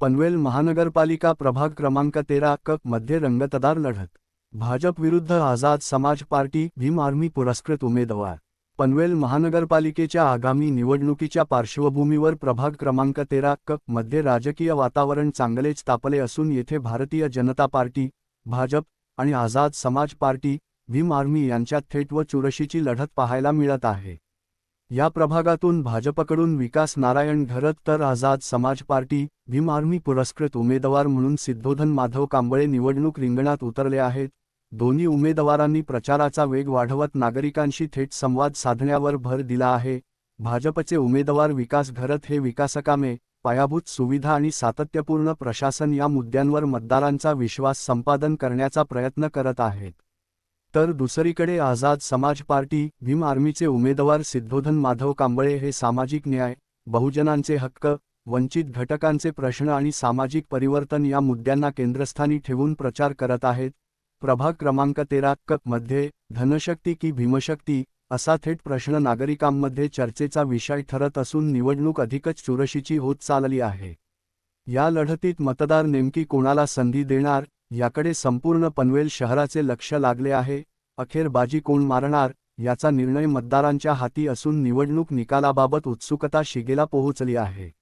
पनवेल महानगरपालिका प्रभाग क्रमांक तेरा क मध्ये रंगतदार लढत. भाजप विरुद्ध आझाद समाज पार्टी भीम आर्मी पुरस्कृत उमेदवार. पनवेल महानगरपालिकेच्या आगामी निवडणुकीच्या पार्श्वभूमीवर प्रभाग क्रमांक तेरा क मध्ये राजकीय वातावरण चांगलेच तापले असून येथे भारतीय जनता पार्टी भाजप आणि आझाद समाज पार्टी भीम आर्मी यांच्यात थेट व चुरशीची लढत पाहायला मिळत आहे. या प्रभागातून भाजपकडून विकास नारायण घरत तर आझाद समाज पार्टी भीम आर्मी पुरस्कृत उमेदवार म्हणून सिद्धोधन माधव कांबळे निवडणूक रिंगणात उतरले आहेत. दोन्ही उमेदवारांनी प्रचाराचा वेग वाढवत नागरिकांशी थेट संवाद साधण्यावर भर दिला आहे. भाजपचे उमेदवार विकास घरत हे विकासकामे पायाभूत सुविधा आणि सातत्यपूर्ण प्रशासन या मुद्द्यांवर मतदारांचा विश्वास संपादन करण्याचा प्रयत्न करत आहेत. तर दुसरीकडे आझाद समाज पार्टी भीम आर्मीचे उमेदवार सिद्धोधन माधव कांबळे हे सामाजिक न्याय बहुजनांचे हक्क वंचित घटकांचे प्रश्न आणि सामाजिक परिवर्तन या मुद्द्यांना केंद्रस्थानी ठेवून प्रचार करत आहेत. प्रभाग क्रमांक तेरा क मध्ये धनशक्ती की भीमशक्ती असा थेट प्रश्न नागरिकांमध्ये चर्चेचा विषय ठरत असून निवडणूक अधिकच चुरशीची होत चालली आहे. या लढतीत मतदार नेमकी कोणाला संधी देणार याकडे संपूर्ण पनवेल शहराचे लक्ष लागले आहे. अखेर बाजी कोण मारणार याचा निर्णय मतदारांच्या हाती असून निवडणूक निकालाबाबत उत्सुकता शिगेला पोहोचली आहे.